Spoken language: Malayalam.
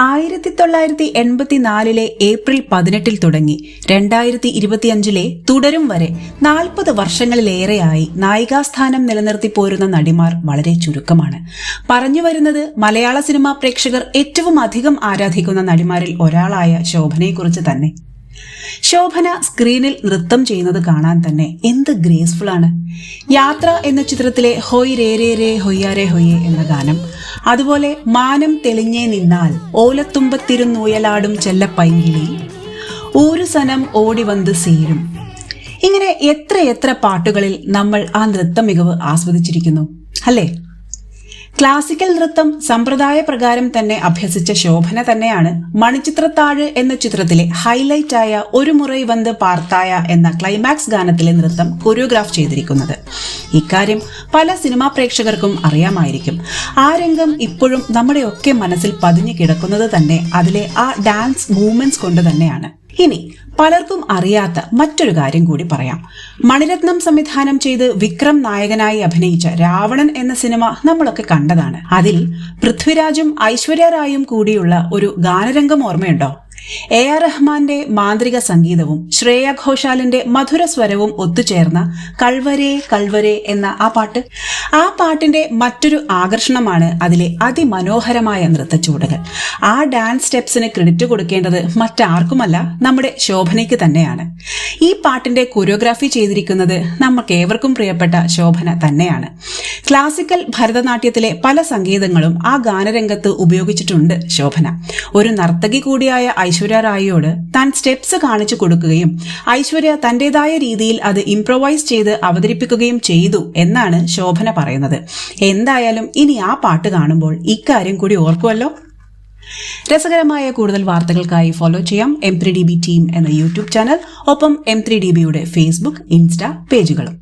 ആയിരത്തി തൊള്ളായിരത്തി എൺപത്തിനാലിലെ ഏപ്രിൽ പതിനെട്ടിൽ തുടങ്ങി. രണ്ടായിരത്തി ഇരുപത്തിയഞ്ചിലെ തുടരും വരെ നാൽപ്പത് വർഷങ്ങളിലേറെയായി നായികാസ്ഥാനം നിലനിർത്തി പോരുന്ന നടിമാർ വളരെ ചുരുക്കമാണ്. പറഞ്ഞു വരുന്നത് മലയാള സിനിമാ പ്രേക്ഷകർ ഏറ്റവും അധികം ആരാധിക്കുന്ന നടിമാരിൽ ഒരാളായ ശോഭനയെക്കുറിച്ച് തന്നെ. ശോഭന സ്ക്രീനിൽ നൃത്തം ചെയ്യുന്നത് കാണാൻ തന്നെ എന്ത് ഗ്രേസ്ഫുൾ ആണ്. യാത്ര എന്ന ചിത്രത്തിലെ ഹൊയ് രേ രേ രേ ഹൊയ്യാരേ ഹൊയ്യേ എന്ന ഗാനം. അതുപോലെ മാനം തെളിഞ്ഞേ നിന്നാൽ ഓലത്തുമ്പത്തിരുന്നൂയലാടും ചെല്ല പൈങ്കിളി. ഒരു സനം ഓടി വന്ന് സീരും. ഇങ്ങനെ എത്ര എത്ര പാട്ടുകളിൽ നമ്മൾ ആ നൃത്ത മികവ് ആസ്വദിച്ചിരിക്കുന്നു. അല്ലേ? ക്ലാസിക്കൽ നൃത്തം സമ്പ്രദായ പ്രകാരം തന്നെ അഭ്യസിച്ച ശോഭന തന്നെയാണ് മണിച്ചിത്രത്താഴ് എന്ന ചിത്രത്തിലെ ഹൈലൈറ്റ് ആയ ഒരു മുറൈ വന്ന് പാർത്തായ എന്ന ക്ലൈമാക്സ് ഗാനത്തിലെ നൃത്തം കൊറിയോഗ്രാഫ് ചെയ്തിരിക്കുന്നത്. ഇക്കാര്യം പല സിനിമാ പ്രേക്ഷകർക്കും അറിയാമായിരിക്കും. ആ രംഗം ഇപ്പോഴും നമ്മുടെയൊക്കെ മനസ്സിൽ പതിഞ്ഞു കിടക്കുന്നത് തന്നെ അതിലെ ആ ഡാൻസ് മൂവ്മെന്റ്സ് കൊണ്ട് തന്നെയാണ്. ഇനി പലർക്കും അറിയാത്ത മറ്റൊരു കാര്യം കൂടി പറയാം. മണിരത്നം സംവിധാനം ചെയ്ത് വിക്രം നായകനായി അഭിനയിച്ച രാവണൻ എന്ന സിനിമ നമ്മളൊക്കെ കണ്ടതാണ്. അതിൽ പൃഥ്വിരാജും ഐശ്വര്യ റായും കൂടിയുള്ള ഒരു ഗാനരംഗം ഓർമ്മയുണ്ടോ? എ ആർ റഹ്മാന്റെ മാന്ത്രിക സംഗീതവും ശ്രേയ ഘോഷാലിന്റെ മധുര സ്വരവും ഒത്തുചേർന്ന കൾവരേ കൾവരേ എന്ന ആ പാട്ട് ആ പാട്ടിന്റെ മറ്റൊരു ആകർഷണമാണ് അതിലെ അതിമനോഹരമായ നൃത്തച്ചുവടുകൾ ആ ഡാൻസ് സ്റ്റെപ്സിന് ക്രെഡിറ്റ് കൊടുക്കേണ്ടത് മറ്റാർക്കുമല്ല നമ്മുടെ ശോഭനയ്ക്ക് തന്നെയാണ്. ഈ പാട്ടിന്റെ കൊറിയോഗ്രാഫി ചെയ്തിരിക്കുന്നത് നമുക്ക് ഏവർക്കും പ്രിയപ്പെട്ട ശോഭന തന്നെയാണ്. ക്ലാസിക്കൽ ഭരതനാട്യത്തിലെ പല സംഗീതങ്ങളും ആ ഗാനരംഗത്ത് ഉപയോഗിച്ചിട്ടുണ്ട് ശോഭന. ഒരു നർത്തകി കൂടിയായ ഐശ്വര്യ റായിയോട് താൻ സ്റ്റെപ്സ് കാണിച്ചു കൊടുക്കുകയും ഐശ്വര്യ തന്റേതായ രീതിയിൽ അത് ഇംപ്രൊവൈസ് ചെയ്ത് അവതരിപ്പിക്കുകയും ചെയ്തു എന്നാണ് ശോഭന പറയുന്നത്. എന്തായാലും ഇനി ആ പാട്ട് കാണുമ്പോൾ ഇക്കാര്യം കൂടി ഓർക്കുമല്ലോ രസകരമായ കൂടുതൽ വാർത്തകൾക്കായി ഫോളോ ചെയ്യാം M three D B team എന്ന യൂട്യൂബ് ചാനൽ ഒപ്പം എം ത്രീ ഡി ബിയുടെ ഫേസ്ബുക്ക് ഇൻസ്റ്റ പേജുകളും.